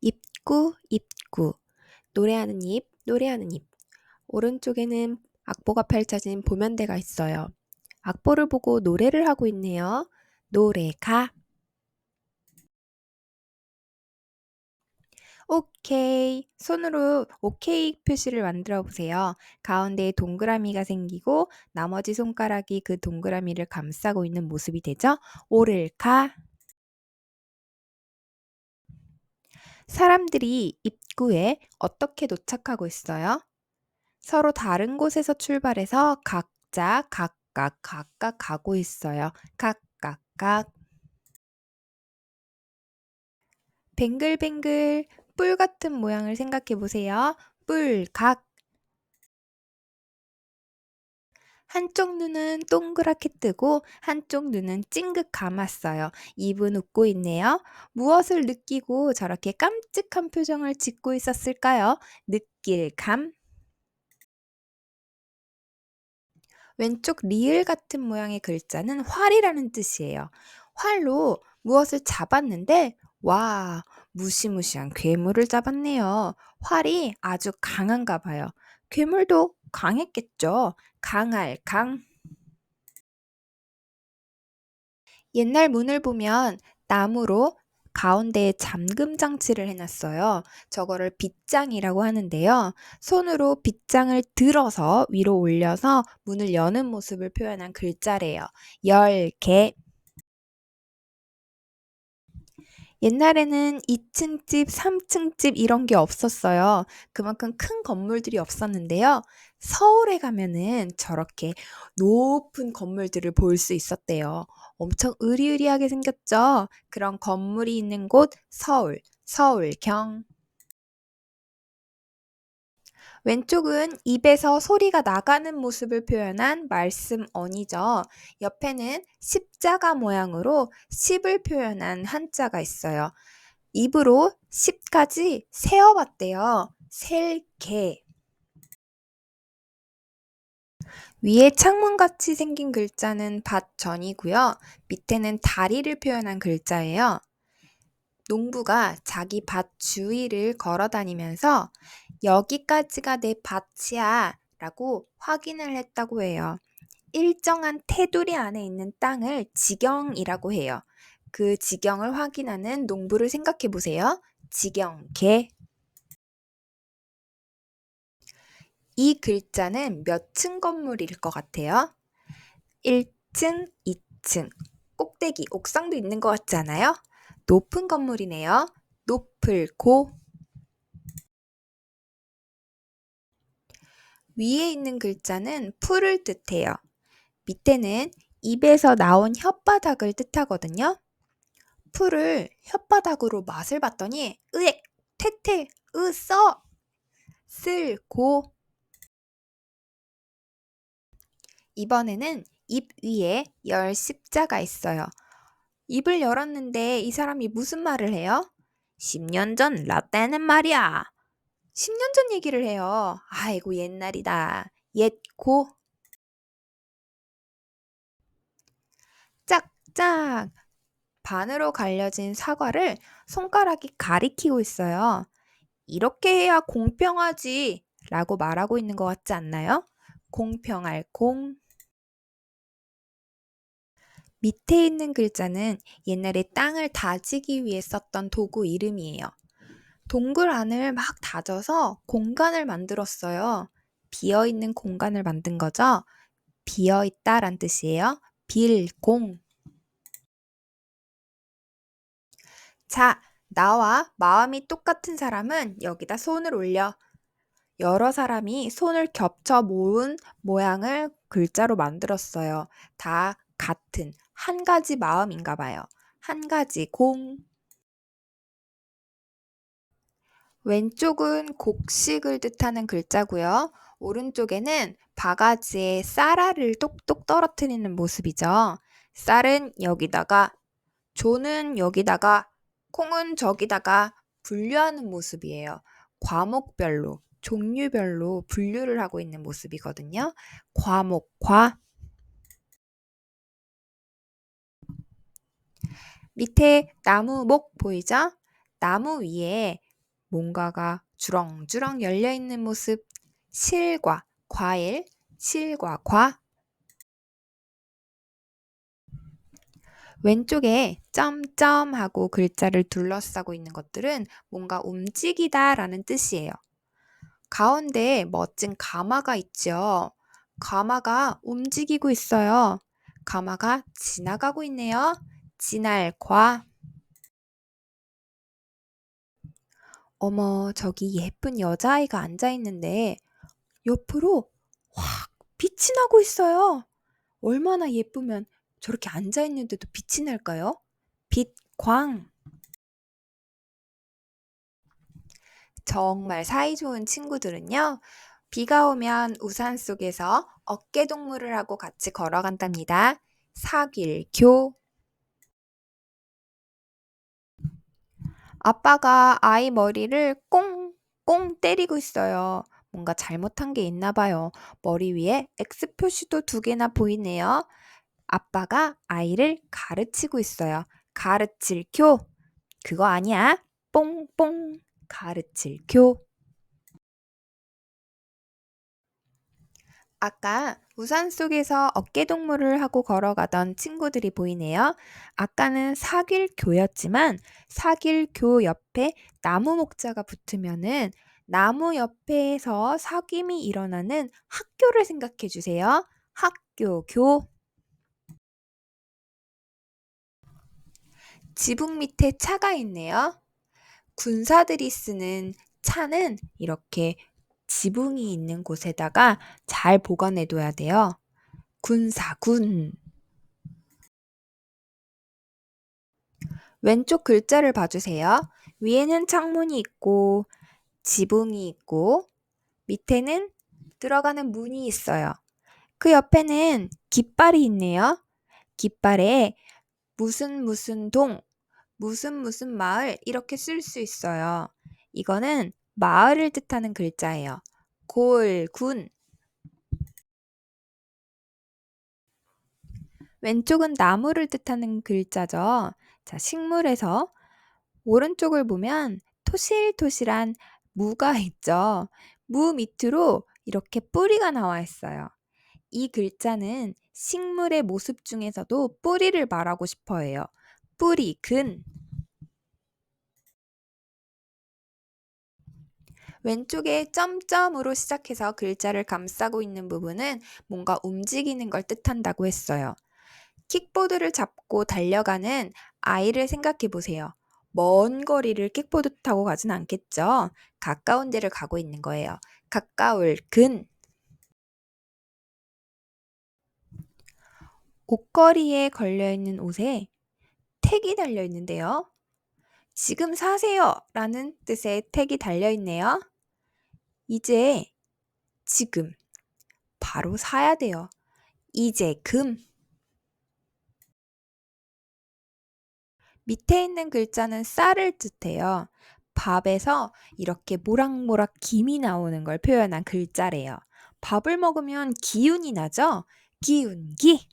입구, 입구. 노래하는 입, 노래하는 입. 오른쪽에는 악보가 펼쳐진 보면대가 있어요. 악보를 보고 노래를 하고 있네요. 노래가. 오케이. 손으로 오케이 표시를 만들어 보세요. 가운데에 동그라미가 생기고 나머지 손가락이 그 동그라미를 감싸고 있는 모습이 되죠? 오를까? 사람들이 입구에 어떻게 도착하고 있어요? 서로 다른 곳에서 출발해서 각자 각각 각각 가고 있어요. 각각 각. 뱅글뱅글 뿔 같은 모양을 생각해 보세요. 뿔 각. 한쪽 눈은 동그랗게 뜨고 한쪽 눈은 찡긋 감았어요. 입은 웃고 있네요. 무엇을 느끼고 저렇게 깜찍한 표정을 짓고 있었을까요? 느낄 감. 왼쪽 리을 같은 모양의 글자는 활이라는 뜻이에요. 활로 무엇을 잡았는데 와, 무시무시한 괴물을 잡았네요. 활이 아주 강한가 봐요. 괴물도 강했겠죠. 강할 강. 옛날 문을 보면 나무로 가운데에 잠금 장치를 해놨어요. 저거를 빗장이라고 하는데요. 손으로 빗장을 들어서 위로 올려서 문을 여는 모습을 표현한 글자래요. 열 개. 옛날에는 2층 집, 3층 집 이런 게 없었어요. 그만큼 큰 건물들이 없었는데요. 서울에 가면은 저렇게 높은 건물들을 볼 수 있었대요. 엄청 으리으리하게 생겼죠? 그런 건물이 있는 곳 서울, 서울경. 왼쪽은 입에서 소리가 나가는 모습을 표현한 말씀 언이죠. 옆에는 십자가 모양으로 십을 표현한 한자가 있어요. 입으로 십까지 세어봤대요. 셀개. 위에 창문같이 생긴 글자는 밭전이고요. 밑에는 다리를 표현한 글자예요. 농부가 자기 밭 주위를 걸어 다니면서 여기까지가 내 밭이야 라고 확인을 했다고 해요. 일정한 테두리 안에 있는 땅을 지경이라고 해요. 그 지경을 확인하는 농부를 생각해 보세요. 지경, 개. 이 글자는 몇 층 건물일 것 같아요? 1층, 2층. 꼭대기, 옥상도 있는 것 같지 않아요? 높은 건물이네요. 높을 고. 위에 있는 글자는 풀을 뜻해요. 밑에는 입에서 나온 혓바닥을 뜻하거든요. 풀을 혓바닥으로 맛을 봤더니 으액, 태태, 으, 써, 쓸, 고. 이번에는 입 위에 열 십자가 있어요. 입을 열었는데 이 사람이 무슨 말을 해요? 10년 전 라떼는 말이야. 10년 전 얘기를 해요. 아이고 옛날이다. 옛고 짝짝 반으로 갈려진 사과를 손가락이 가리키고 있어요. 이렇게 해야 공평하지 라고 말하고 있는 것 같지 않나요? 공평할 공. 밑에 있는 글자는 옛날에 땅을 다지기 위해 썼던 도구 이름이에요. 동굴 안을 막 다져서 공간을 만들었어요. 비어 있는 공간을 만든 거죠. 비어 있다란 뜻이에요. 빌 공. 자, 나와 마음이 똑같은 사람은 여기다 손을 올려. 여러 사람이 손을 겹쳐 모은 모양을 글자로 만들었어요. 다 같은 한 가지 마음인가 봐요. 한 가지 공. 왼쪽은 곡식을 뜻하는 글자고요. 오른쪽에는 바가지에 쌀알을 똑똑 떨어뜨리는 모습이죠. 쌀은 여기다가, 조는 여기다가, 콩은 저기다가 분류하는 모습이에요. 과목별로, 종류별로 분류를 하고 있는 모습이거든요. 과목 과 밑에 나무 목 보이죠? 나무 위에 뭔가가 주렁주렁 열려 있는 모습. 실과 과일, 실과 과. 왼쪽에 점점하고 글자를 둘러싸고 있는 것들은 뭔가 움직이다 라는 뜻이에요. 가운데 멋진 가마가 있죠. 가마가 움직이고 있어요. 가마가 지나가고 있네요. 지날 과. 어머, 저기 예쁜 여자아이가 앉아 있는데 옆으로 확 빛이 나고 있어요. 얼마나 예쁘면 저렇게 앉아 있는데도 빛이 날까요? 빛 광. 정말 사이좋은 친구들은요. 비가 오면 우산 속에서 어깨 동무를 하고 같이 걸어간답니다. 사길교. 아빠가 아이 머리를 꽁꽁 때리고 있어요. 뭔가 잘못한 게 있나 봐요. 머리 위에 X 표시도 두 개나 보이네요. 아빠가 아이를 가르치고 있어요. 가르칠 교. 그거 아니야. 뽕뽕. 가르칠 교. 아까 우산 속에서 어깨동무를 하고 걸어가던 친구들이 보이네요. 아까는 사길교였지만 사길교 옆에 나무 목자가 붙으면은 나무 옆에서 사귐이 일어나는 학교를 생각해 주세요. 학교, 교. 지붕 밑에 차가 있네요. 군사들이 쓰는 차는 이렇게 지붕이 있는 곳에다가 잘 보관해 둬야 돼요. 군사군. 왼쪽 글자를 봐주세요. 위에는 창문이 있고, 지붕이 있고, 밑에는 들어가는 문이 있어요. 그 옆에는 깃발이 있네요. 깃발에 무슨 무슨 동, 무슨 무슨 마을 이렇게 쓸 수 있어요. 이거는 마을을 뜻하는 글자예요. 골, 군. 왼쪽은 나무를 뜻하는 글자죠. 자, 식물에서 오른쪽을 보면 토실토실한 무가 있죠. 무 밑으로 이렇게 뿌리가 나와 있어요. 이 글자는 식물의 모습 중에서도 뿌리를 말하고 싶어 해요. 뿌리, 근. 왼쪽에 점점으로 시작해서 글자를 감싸고 있는 부분은 뭔가 움직이는 걸 뜻한다고 했어요. 킥보드를 잡고 달려가는 아이를 생각해 보세요. 먼 거리를 킥보드 타고 가진 않겠죠? 가까운 데를 가고 있는 거예요. 가까울 근. 옷걸이에 걸려있는 옷에 택이 달려 있는데요. 지금 사세요 라는 뜻의 택이 달려 있네요. 이제 지금 바로 사야 돼요. 이제 금. 밑에 있는 글자는 쌀을 뜻해요. 밥에서 이렇게 모락모락 김이 나오는 걸 표현한 글자래요. 밥을 먹으면 기운이 나죠? 기운기.